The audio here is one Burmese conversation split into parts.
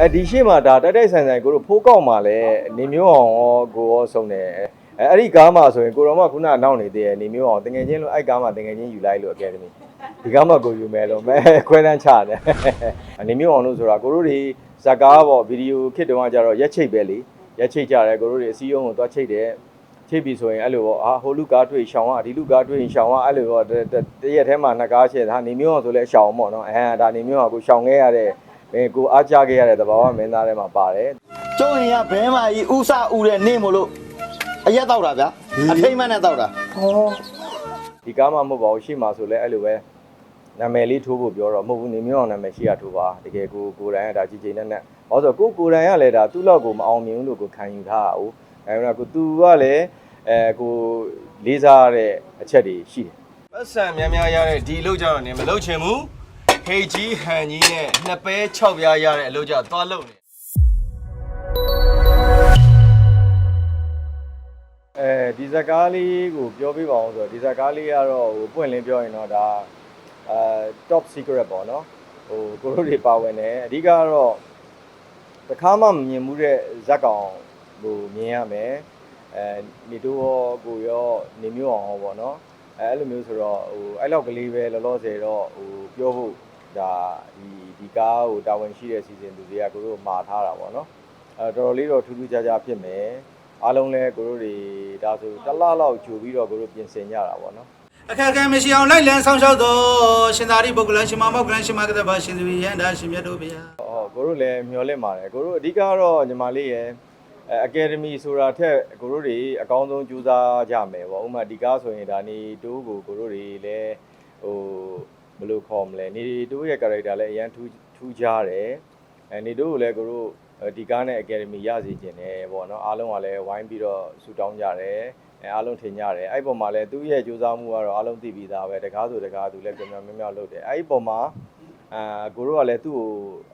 အဲဒီရှေ့မှာဒါတိုက်တိုက်ဆိုင်ဆိုင်ကိုတို့ဖိုးကောက်မှာလည်းနေမျိုးအောင်ရောကိုရောဆုံးတယ်အဲအဲ့ဒီကားမှာဆိုရင်ကိုတော်မခုနနောက်နေသေးတယ်နေမျိုးအောင်တငယ်ချင်းလို့အဲ့ကားမှာတငယ်ချင်းယူလိုက်လို့အကယ်ဒမီဒီကားမှာကိုယူမယ်လို့မဲခွဲတန်းချတယ်နေမျိုးအောင်လို့ဆိုတာကိုတို့တွေဇက်ကားပေါ့ဗီဒီယိုခစ်တုန်းကကြတော့ရက်ချိတ်ပဲလေရက်ချိတ်ကြတယ်ကိုတို့တွေအစည်းအရုံးကိုသွားချိတ်တယ်ချိတ်ပြီဆိုရင်အဲ့လိုပေါ့အာဟိုလူကားတွေ့ရှောင်းอ่ะဒီလူကားတွေ့ရင်ရှောင်းอ่ะအဲ့လိုပေါ့တတရက်ထဲမှာနှစ်ကားရှယ်ဒါနေမျိုးအောင်ဆိုလဲရှောင်းပေါ့နော်အဲဒါနေမျိုးအောင်ကိုရှောင်းခဲ့ရတဲ့ အဲကိုအားကြခဲ့ရတဲ့သဘာဝမင်းသားထဲမှာပါတယ်ကျုံရင်ကဘဲမာကြီးဥစဥတဲ့နေမို့လို့အရက်တော့တာဗျာအထိမ့်မနဲ့တော့တာဒီကားမှမဟုတ်ပါဘူးရှေ့မှာဆိုလဲအဲ့လိုပဲနာမည်လေးထိုးဖို့ပြောတော့မဟုတ်ဘူးနေမျိုးအောင်နာမည်ရှိရထိုးပါတကယ်ကိုကိုယ်တိုင်ကဒါကြည်ကြည်နဲ့နဲ့ဟောဆိုကိုကိုယ်တိုင်ကလည်းဒါသူ့လောက်ကိုမအောင်မြင်ဘူးလို့ကိုခံယူထားတာ哦အဲဒါကိုသူကလည်းအဲကိုလေးစားရတဲ့အချက်တွေရှိတယ်ပတ်စံများများရတဲ့ဒီအလုပ်ကြတော့နေမလုပ်ချင်ဘူး ဟေကြီးဟန်ကြီးနဲ့နှစ်ပဲ6ပြားရတဲ့အလုပ်ကြသွားလုပ်နေအဲဒီဇာကားလေးကိုပြောပြပါအောင်ဆိုတော့ဒီဇာကားလေးကတော့ဟိုပွင့်လင်းပြောရင်တော့ဒါအာ top secret ပေါ့နော်ဟိုကိုတို့တွေပါဝင်တယ်အဓိကကတော့တခါမှမမြင်မှုတဲ့ဇက်ကောင်ဟိုမြင်ရမယ်အဲနေတို့ရောကိုရောနေမျိုးအောင်ရောပေါ့နော်အဲအဲ့လိုမျိုးဆိုတော့ဟိုအဲ့လောက်ကလေးပဲလောလောဆယ်တော့ဟိုပြောဖို့ ဒါဒီဒီကားကိုတာဝန်ရှိတဲ့စီစဉ်သူတွေကကိုတို့မှာထားတာပေါ့နော်အဲတော်တော်လေးတော့ထူးထူးခြားခြားဖြစ်မယ်အားလုံးလဲကိုတို့တွေဒါဆိုတစ်လလောက်ကြိုပြီးတော့ကိုတို့ပြင်ဆင်ကြတာပေါ့နော်အခက်အခဲမရှိအောင်လိုက်လံဆောင်ရှောက်တော်ရှင်သာရိပုဂ္ဂလရှင်မမောက္ကလရှင်မကတ္တဗရှင်သဝိယန္တာရှင်မြတ်တို့ဗျာဟောကိုတို့လည်းမျှော်လင့်ပါတယ်ကိုတို့အဓိကတော့ညီမလေးရဲ့အဲအကယ်ဒမီဆိုတာထက်ကိုတို့တွေအကောင်းဆုံးကြိုးစားကြမယ်ပေါ့ဥပမာဒီကားဆိုရင်ဒါနေတိုးကိုကိုတို့တွေလည်းဟို ဘယ်လိုခေါ်မလဲနေတိုးရဲ့ character လည်းအရန်ထူးထူးခြားတယ်အဲနေတိုးကိုလည်းကိုတို့ဒီကားနဲ့အကယ်ဒမီရစီခြင်းတယ်ပေါ့နော်အားလုံးကလည်းဝိုင်းပြီးတော့ဆူတောင်းကြတယ်အဲအားလုံးထင်ကြတယ်အဲ့ဒီပုံမှာလည်းသူ့ရဲ့ကြိုးစားမှုကတော့အားလုံးသိပြီးသားပဲတကားဆိုတကားသူလည်းပြောင်ပြောင်မြောက်မြောက်လုပ်တယ်အဲ့ဒီပုံမှာအာကိုတို့ကလည်းသူ့ကို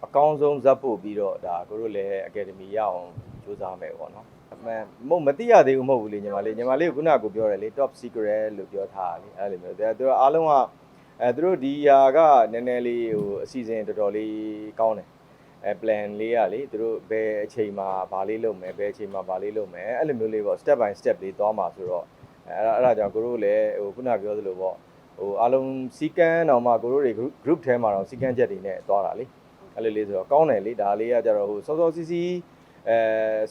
အကောင်းဆုံးဇက်ပို့ပြီးတော့ဒါကိုတို့လည်းအကယ်ဒမီရအောင်စူးစမ်းမယ်ပေါ့နော်အမှန်မဟုတ်မသိရသေးဘူးမဟုတ်ဘူးလေညီမလေးညီမလေးကခုနကကိုပြောတယ်လေ top secret လို့ပြောထားတာလေအဲ့လိုမျိုးဒါသူကအားလုံးက အဲသူတို့ဒီယာကနည်းနည်းလေးဟိုအစီအစဉ်တော်တော်လေးကောင်းတယ်အဲ plan လေးကလေသူတို့ဘယ်အချိန်မှာဘာလေးလုပ်မယ်ဘယ်အချိန်မှာဘာလေးလုပ်မယ်အဲ့လိုမျိုးလေးပေါ့ step by step လေးသွားမှာဆိုတော့အဲအဲ့ဒါအဲ့ဒါကြောင့်ကိုတို့လည်းဟိုခုနကပြောသလိုပေါ့ဟိုအားလုံးစီကန်းတော့မှကိုတို့တွေ group group ထဲမှာတော့စီကန်းချက်တွေနဲ့တွားတာလေအဲ့လိုလေးဆိုတော့ကောင်းတယ်လေဒါလေးကကြတော့ဟိုစောစောစီးစီးအဲ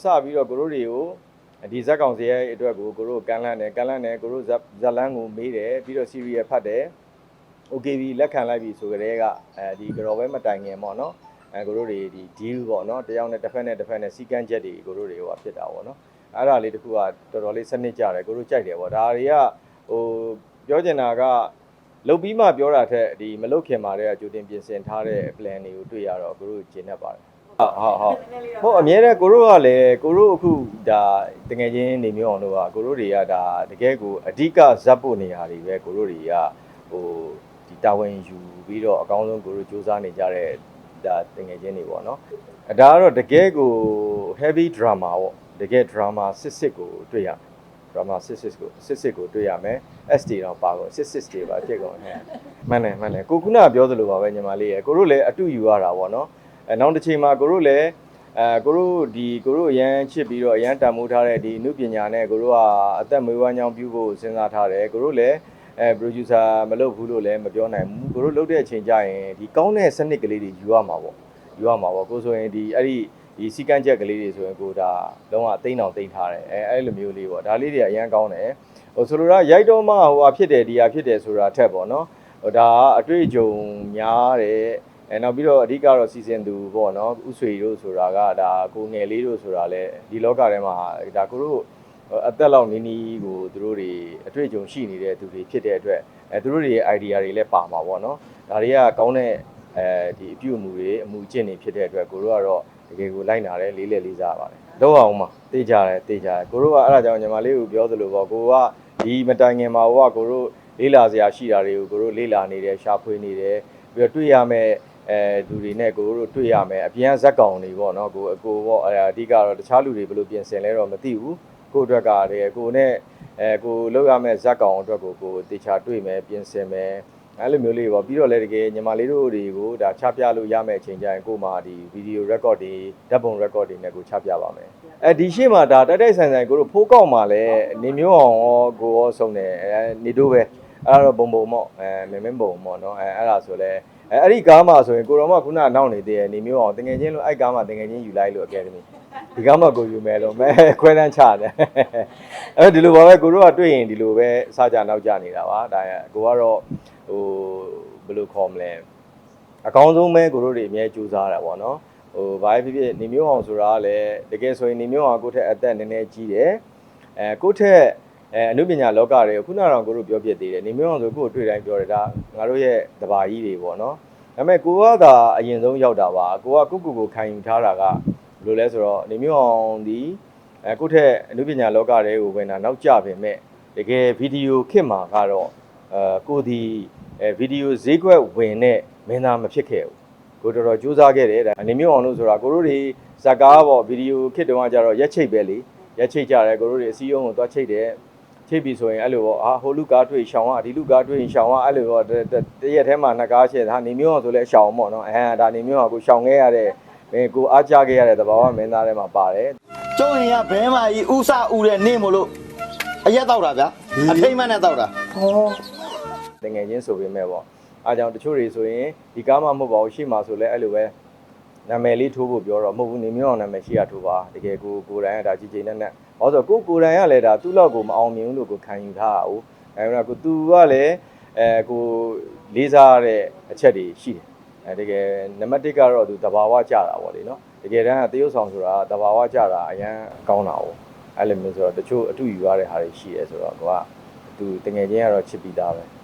စပြီးတော့ကိုတို့တွေကိုဒီဇက်ကောင်စီရဲ့အတွက်ကိုကိုတို့ကန်းလန်းတယ်ကန်းလန်းတယ်ကိုတို့ဇက်ဇက်လန်းကိုမေးတယ်ပြီးတော့ serial ဖတ်တယ် okay ပြီလက်ခံလိုက်ပြီဆိုကြတဲ့ကအဲဒီကြော်ပဲမတိုင်ခင်ပေါ့နော်အဲကိုတို့တွေဒီ deal ပေါ့နော်တယောက်နဲ့တစ်ဖက်နဲ့တစ်ဖက်နဲ့စီကန်းချက်တွေကိုတို့တွေဟိုဖြစ်တာပေါ့နော်အဲ့ဒါလေးတခုကတော်တော်လေးစနစ်ကြတယ်ကိုတို့ကြိုက်တယ်ပေါ့ဒါတွေကဟိုပြောချင်တာကလုတ်ပြီးမှပြောတာထက်ဒီမလုတ်ခင်မှာတည်းကကြိုတင်ပြင်ဆင်ထားတဲ့ plan တွေကိုတွေ့ရတော့ကိုတို့ကျင်တတ်ပါတယ်ဟုတ်ဟုတ်ဟုတ်ဟုတ်အမြဲတမ်းကိုတို့ကလည်းကိုတို့အခုဒါတကယ်ချင်းနေမျိုးအောင်လို့ကကိုတို့တွေကဒါတကယ်ကိုအဓိကဇက်ဖို့နေရာတွေပဲကိုတို့တွေကဟို ဒီတာဝန်ယူပြီးတော့အကောင်းဆုံးကိုတို့စူးစမ်းနေကြတဲ့ဒါတကယ်ချင်းတွေပေါ့နော်အဲဒါကတော့တကယ်ကို heavy drama ပေါ့တကယ် drama စစ်စစ်ကိုတွေ့ရတယ် drama 66ကို66ကိုတွေ့ရမယ် ST တော့ပါကုန်66တွေပါဖြစ်ကုန်ဟဲ့မှန်တယ်မှန်တယ်ကိုခုနကပြောသလိုပါပဲညီမလေးရယ်ကိုတို့လည်းအတူယူရတာပေါ့နော်အဲနောက်တစ်ချိန်မှာကိုတို့လည်းအဲကိုတို့ဒီကိုတို့အရန်ချစ်ပြီးတော့အရန်တန်မိုးထားတဲ့ဒီနုပညာနဲ့ကိုတို့ကအသက်မွေးဝမ်းကြောင်းပြုဖို့စဉ်းစားထားတယ်ကိုတို့လည်း အဲ producer မလုပ်ဘူးလို့လည်းမပြောနိုင်ဘူးကိုတို့လုပ်တဲ့အချိန်ကျရင်ဒီကောင်းတဲ့စနစ်ကလေးတွေယူရမှာပေါ့ယူရမှာပေါ့ကိုဆိုရင်ဒီအဲ့ဒီဒီစီကန်းချက်ကလေးတွေဆိုရင်ကိုဒါလုံးဝအသိမ်းအောင်သိမ်းထားတယ်အဲအဲ့လိုမျိုးလေးပေါ့ဒါလေးတွေကအရန်ကောင်းတယ်ဟိုဆိုလိုတာရိုက်တော့မှဟိုဟာဖြစ်တယ်ဒီဟာဖြစ်တယ်ဆိုတာထက်ပေါ့နော်ဟိုဒါကအတွေ့အကြုံများတယ်အဲနောက်ပြီးတော့အဓိကတော့စီစဉ်သူပေါ့နော်ဥဆွေတို့ဆိုတာကဒါကိုငယ်လေးတို့ဆိုတာလဲဒီလောကထဲမှာဒါကိုတို့ အသက်လောက်နီးနီးကိုသူတို့တွေအတွေ့အကြုံရှိနေတဲ့သူတွေဖြစ်တဲ့အတွက်အဲသူတို့တွေရဲ့ idea တွေလည်းပါမှာပေါ့နော်ဒါတွေကကောင်းတဲ့အဲဒီအပြုအမူတွေအမူအကျင့်တွေဖြစ်တဲ့အတွက်ကိုတို့ကတော့တကယ်ကိုလိုက်နာတယ်လေးလေးလေးစားပါတယ်တော့အောင်ပါတေးကြတယ်တေးကြတယ်ကိုတို့ကအဲ့ဒါကြောင့်ညီမလေးကိုပြောသလိုပေါ့ကိုကဒီမတိုင်ခင်မှာဟိုကကိုတို့လေးလာစရာရှိတာတွေကိုကိုတို့လေးလာနေတယ်ရှာဖွေနေတယ်ပြီးတော့တွေ့ရမယ်အဲသူတွေနဲ့ကိုတို့တွေ့ရမယ်အပြန်ဇက်ကောင်တွေပေါ့နော်ကိုအကိုပေါ့အဲအဓိကတော့တခြားလူတွေဘယ်လိုပြင်ဆင်လဲတော့မသိဘူး ကိုအတွက်ကတည်းကကိုနဲ့အဲကိုလောက်ရမယ်ဇက်ကောင်အတွက်ကိုကိုတေချာတွေ့မယ်ပြင်ဆင်မယ်အဲ့လိုမျိုးလေးပေါ့ပြီးတော့လည်းတကယ်ညီမလေးတို့တွေကိုဒါချပြလို့ရမယ့်အချိန်ကျရင်ကို့မှာဒီဗီဒီယို record တွေဓာတ်ပုံ record တွေနဲ့ကိုချပြပါမယ်အဲဒီရှေ့မှာဒါတိုက်တိုက်ဆိုင်ဆိုင်ကိုတို့ဖိုးကောက်မှာလည်းနေမျိုးအောင်ရောကိုရောဆုံးတယ်အဲနေတို့ပဲအဲ့ဒါတော့ဘုံဘုံမော့အဲမင်းမင်းဘုံမော့နော်အဲအဲ့ဒါဆိုလဲ အဲအဲ့ဒီကားမှာဆိုရင်ကိုတော်မခုနကနောက်နေသေးတယ်နေမျိုးအောင်တငယ်ချင်းလို့အဲ့ကားမှာတငယ်ချင်းယူလိုက်လို့အကယ်ဒမီဒီကားမှာကိုယူမယ်လို့မဲခွဲတန်းချတယ်အဲဒီလိုပါပဲကိုတို့ကတွေ့ရင်ဒီလိုပဲစားကြနောက်ကြနေတာပါဒါကိုကတော့ဟိုဘယ်လိုခေါ်မလဲအကောင်းဆုံးပဲကိုတို့တွေအများကြီးကြိုးစားတာပေါ့နော်ဟိုဘာဖြစ်ဖြစ်နေမျိုးအောင်ဆိုတာကလည်းတကယ်ဆိုရင်နေမျိုးအောင်ကိုယ့်ထက်အသက်နည်းနည်းကြီးတယ်အဲကိုယ့်ထက် အဲအနုပညာလောကတွေခုနကတော့ကိုတို့ပြောပြသေးတယ်နေမျိုးအောင်ဆိုကိုယ့်ကိုတွေ့တိုင်းပြောတယ်ဒါငါတို့ရဲ့တဘာကြီးတွေပေါ့နော်ဒါပေမဲ့ကိုကသာအရင်ဆုံးရောက်တာပါကိုကကိုကိုကိုခံယူထားတာကဘယ်လိုလဲဆိုတော့နေမျိုးအောင်ဒီအဲကိုယ့်ထက်အနုပညာလောကတွေကိုဝင်တာနောက်ကျပင်မဲ့တကယ်ဗီဒီယိုခစ်မှာကတော့အဲကိုဒီအဲဗီဒီယိုဈေးကွက်ဝင်တဲ့မင်းသားမဖြစ်ခဲ့ဘူးကိုတော်တော်ကြိုးစားခဲ့တယ်ဒါအနေမျိုးအောင်လို့ဆိုတာကိုတို့တွေဇက်ကားပေါ့ဗီဒီယိုခစ်တုန်းကကြတော့ရက်ချိတ်ပဲလေရက်ချိတ်ကြတယ်ကိုတို့တွေအစည်းအရုံးကိုသွားချိတ်တယ် ချိတ်ပြီဆိုရင်အဲ့လိုပေါ့အာဟိုလူကားတွေ့ရှောင်းอ่ะဒီလူကားတွေ့ရှောင်းอ่ะအဲ့လိုပေါ့တတရက်ထဲမှာနှစ်ကားရှင်းဒါနေမျိုးအောင်ဆိုလဲရှောင်းပေါ့နော်အဲဒါနေမျိုးအောင်ကိုရှောင်းခဲ့ရတဲ့အဲကိုအားကြခဲ့ရတဲ့သဘာဝမင်းသားထဲမှာပါတယ် ကျုံရင်ကဘဲမကြီးဥစဥတဲ့နေမို့လို့အရက်တောက်တာဗျာအထိမ့်မှနဲ့တောက်တာ တငယ်ချင်းဆိုပေမဲ့ပေါ့အားကြောင့်တချို့တွေဆိုရင်ဒီကားမှမဟုတ်ပါဘူးရှေ့မှာဆိုလဲအဲ့လိုပဲ နာမည်လေးထိုးဖို့ပြောတော့မဟုတ်ဘူးနေမျိုးအောင်နာမည်ရှိရထိုးပါတကယ်ကိုကိုယ်တိုင်ကဒါကြည်ကြည်နဲ့နဲ့ဟောဆိုကိုကိုယ်တိုင်ကလည်းဒါသူ့လောက်ကိုမအောင်မြင်ဘူးလို့ကိုခံယူထားတာ哦အဲဒါကိုသူကလည်းအဲကိုလေးစားတဲ့အချက်တွေရှိတယ်အဲတကယ်နံပါတ်1ကတော့သူတဘာဝကြတာပေါ့လေနော်တကယ်တမ်းကတရုတ်ဆောင်ဆိုတာတဘာဝကြတာအရန်ကောင်းတာ哦အဲ့လိုမျိုးဆိုတော့တချို့အတူယူရတဲ့ဟာတွေရှိရဲဆိုတော့ကိုကသူတငယ်ချင်းကတော့ချစ်ပြီးသားပဲ